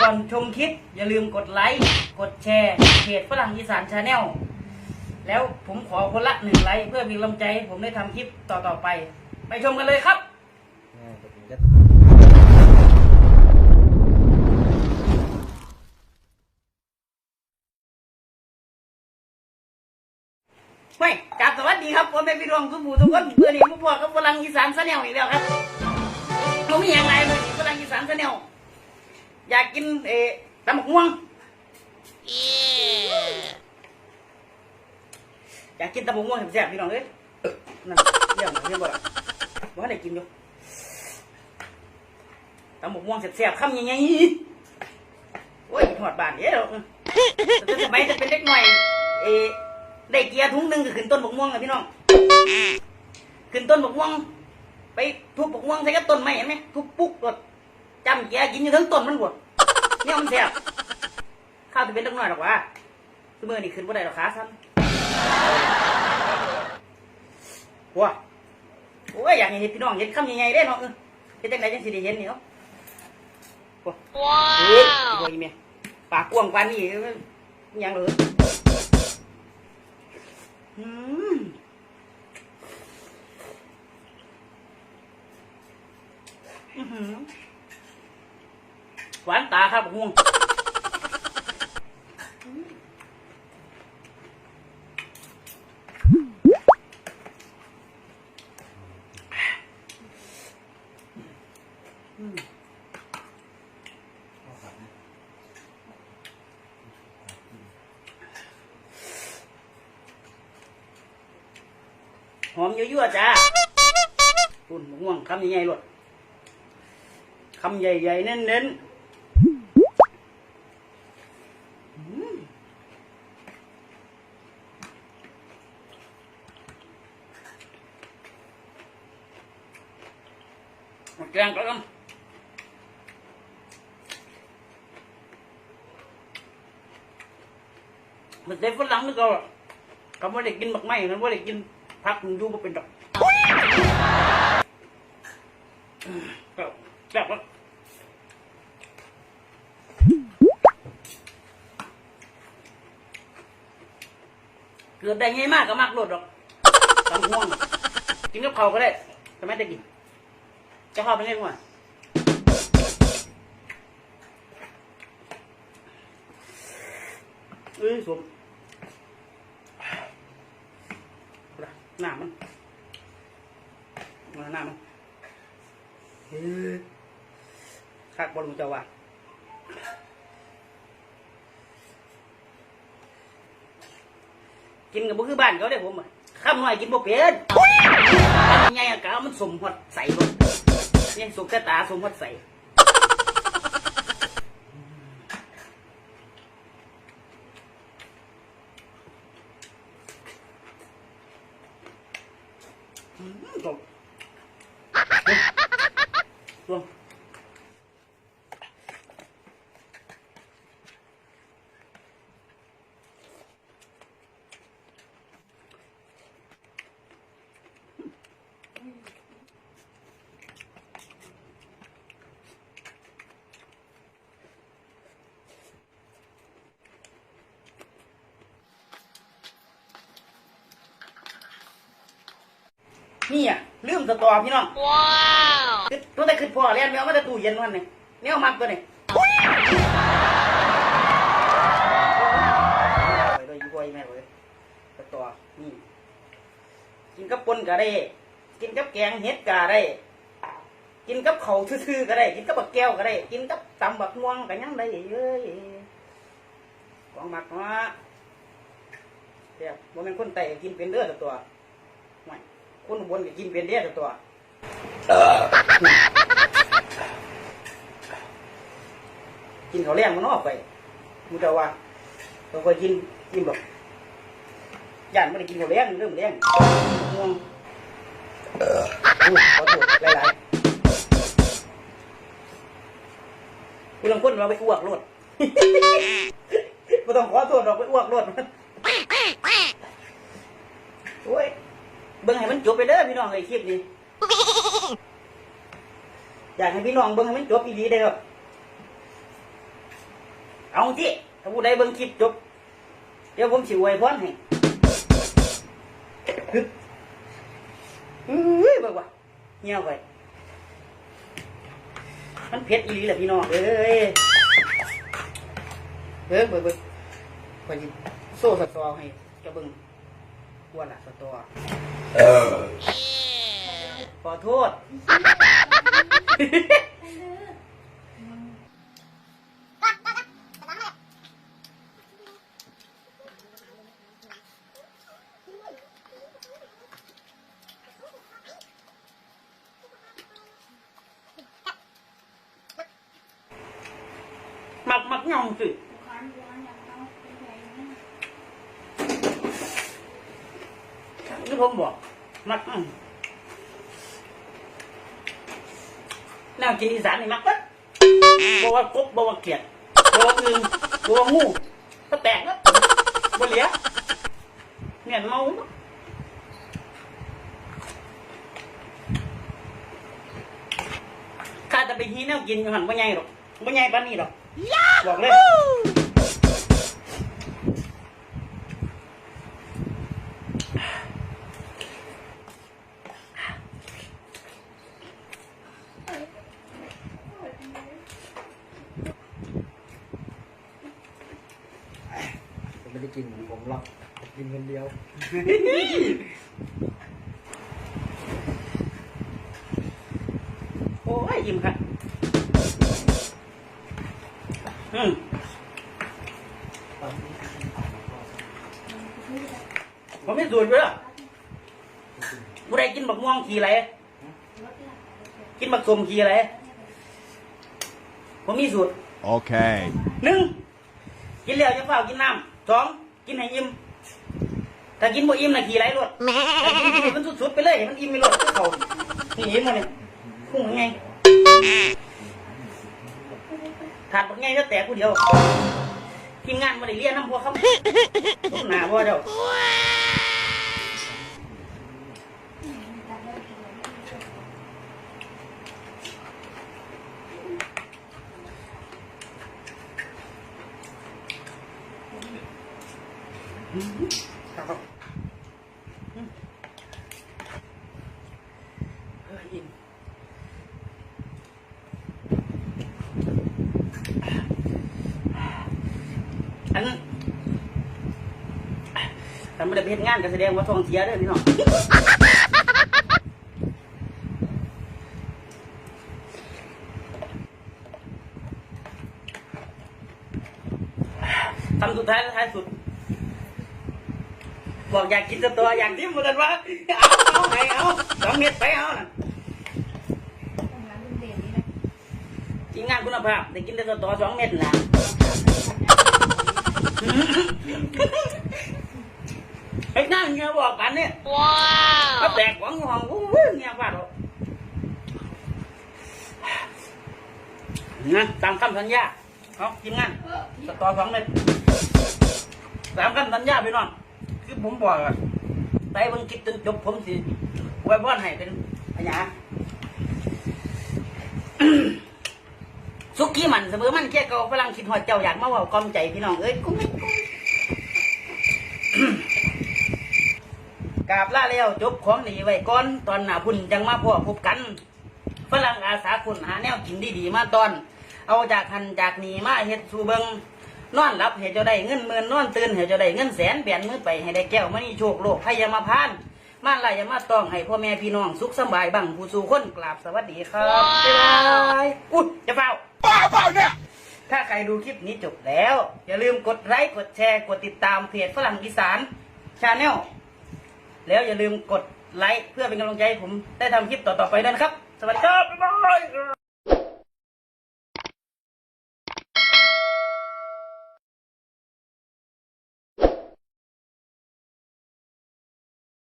ก่อนชมคลิป อย่าลืมกดไลค์ กดแชร์เพจฝรั่งอีสานชาแนล แล้วผมขอคนละหนึ่งไลค์ เพื่อมีกำลังใจให้ผมได้ทำคลิปต่อ ๆ ไป ไปชมกันเลยครับ ไม่กราบสวัสดีครับผมเป็นพี่รองทุกผู้ทุกคนเพื่อนนี่พวกพวกกับฝรั่งอีสานชาแนลอีกแล้วครับผมมีอย่างไรเลยฝรั่งอี สานชาแนลอยากกินเออตำบักม่วงอยากกินตำบักม่วงแซ่บๆพี่น้องเอ้ยนั่นเรื่องอะไรเรื่องบ่ล่ะว่าได้กินอยู่ตำบักม่วงแซ่บๆคำยังไงโอ้ยหอดบานเด้อแต่สมัยจะเป็นเด็กหน่อยเออได้เกียร์ถุงหนึ่งก็ขึ้นต้นบกม่วงนะพี่น้องขึ้นต้นบกม่วงไปทุบบกม่วงใส่กับต้นไม้เห็นไหมทุบปุ๊กกด จำเกียร์กินอยู่ทั้งต้นมันบดเนี่ยมันแสบข้าวจะเป็นเล็กน้อยหรอกวะคือมือนี่ขึ้นบ่ได้หรอกขาสั้นว้าโอ้ยอยากเห็นพี่น้องเห็นคำยังไงได้เนาะเออเห็นจังไหนจังสิได้เห็นนี่เนาะว้าเฮ้ยอีกอีเมียปากกว้างกว่านี่เอ้ยยังเหรออืมอื้อหือ หวานตาครับห่วงหอมยั่วๆจ้าปุ่นห่วงคำใหญ่ๆหลดคำใหญ่ๆเน้นๆอืมหมด แกงก็ต้องมันได้ฝรั่งนึกเอาอะเขาไม่ได้กินหมักไม้เขาไม่ได้กินพักมันอยู่มาเป็นดอกก็แบบว่าเกิดได้ง่ายมากก็มากโลดดอกตำห่วงกินกับเขาก็ได้แต่ไม่ได้กิน จะเข้าไปเล่นว่าเอ้ยสมหน้ามันมาหน้ามันเฮ้ยคักบอลมึงจะว่ากินกับบุคือบ้านเขาได้ผมอะข้ามหน่อยกินบ่เป็นทำยังไงอะกะมันสมหดใส่บ่เยังสุกตาสมหดใส่อืมจบลง นี่อะลืมสตอพี่น้องว้าวคือตัวแต่คือพ่อเรียนแมวมาแต่ตู้เย็นวันนี้แนวมักตัวนี้ไปด้วยยี่ห้อยแม่เลยสตอนี่กินกับปนก็ได้ กินกับแกงเห็ดก็ได้ กินกับเขาวซื่อๆก็ได้ กินกับบักแก้วก็ได้ กินกับตำบักม่วงก็ยังได้เอ้ยของมักเนาะเดี๋ยวบ่แม่นคนไต่ก็กินเป็นเด้อตัวไม่ คนอุบนก็กินเป็นเด้อตัวกินข้าวแรงมันออกไปมูแต่ว่าเราเคยกินกินแบบย่านไม่ได้กินข้าวแรงเริ่มแรงง่วงอู้ขอโทษหลายๆคุณลังคนเราไปอ้วกรถไม่ต้องขอโทษเราไปอ้วกรถโอ้ย เบิ่งให้มันจบไปเด้อพี่น้องไอ้คลิปนี้อยากให้พี่น้องเบิ่งให้มันจบอีดีได้ครับเอาที่ถ้าผู้ใดเบิ่งคลิปจบ เดี๋ยวผมสิอวยพรให้ฮึบอื้องว่าเงี้ยวไปมันเผ็ดอีหลีแหละพี่น้องเอ้ยเบิ่งเบิ่งเบิ่งพอดีโซ่สตอให้เจะเบิ่งว่าละสตอ ขอโทษมักมัก ย่องสินี่ผมบอกมักอืมแนวกินอีสานนี่มักปั๊บบอกว่ากบบอกว่าเกลียดบอกว่าอึงบอกว่างูก็แตกแล้วบเหลียเนี่ยเมาข้าจะไปฮีแนวกินหันบ่ใหญ่หรอกบ่ใหญ่ปานนี้หรอกบอกเลย ผมไม่ได้ กินหมูผมหรอกกินคนเดียว โอ้ยยิ้มครับอืมผมไม่สูตรด้วยผู้ใดกินบักม่วงขี่อะไร กินบักสมขี่อะไร ผมมีสูตร Okay. หนึ่ง กินแล้วจะเฝ้ากินน้ำสอง กินให้อิ่มถ้ากินบ่อิ่มน่ะขี่ไรรถถ้ากินกินให้มันสุดๆไปเลยให้มันอิ่มไปรถเขานี่อิ่มมาเนี่ยพุ่งยังไงถาดบักไงก็แตกผู้เดียวทีมงานมาได้เรียนน้ำพวกเขาทุกหนาพวกเดียวครับอื อิ่มอันแต่ไม่ได้ไปเฮ็ดงานก็แสดงว่าท้องเสียเด้อพี่น้องทำสุดท้ายแล้วท้ายสุด บอกอยากกินสตัวอย่างที่มันว่าเอาเอาไหนเอาสองเม็ดไปเอาน่ะทีมงานคุณภาพได้กินแต่สตัวสองเม็ดนะไอ้หน้าเงี้ยบอกกันเนี่ยว้าวก็แตกหวังหวังอู้เงี้ยว่าหรอกนะตามคำสัญญาเอาทีมงานสตอสองเม็ดตามคำสัญญาไปนอน คือผมบอกอะไปเบังคิดจนจบผมสิไว้บ้านให้เป็นพญาสุกี้มันเสมอมันแค่เก่าพลังคิดหอดเจ้าอยากมาเว่ากลอมใจพี่น้องเอ้ยกูไม่กูกราบล่าแล้วจบของดีไว้ก่อนตอนหน้าพุ่นจังมาพ่อพบกันฝรั่งอาสาคุณหาแนวกินดีๆมาตอน เอาจากหันจากหนีมาเฮ็ดสู่เบิง นอนหลับให้เจ้าได้เงินหมื่นนอนตื่นให้เจ้าได้เงินแสนเปลี่ยนมือไปให้ได้แก้วมณีโชคโลกให้ยามาพานมาลายามาต้องให้พ่อแม่พี่น้องสุขสำบายบังผู้สู่คนกราบสวัสดีครับบ๊ายบายอุ้ยจะเฝ้าถ้าใครดูคลิปนี้จบแล้ว อย่าลืมกดไลค์กดแชร์กดติดตามเพจฝรั่งอีสานชาแนลแล้วอย่าลืมกดไลค์เพื่อเป็นกำลังใจให้ผมได้ทำคลิปต่อๆไปด้วยนะครับ สวัสดีครับบ๊ายบาย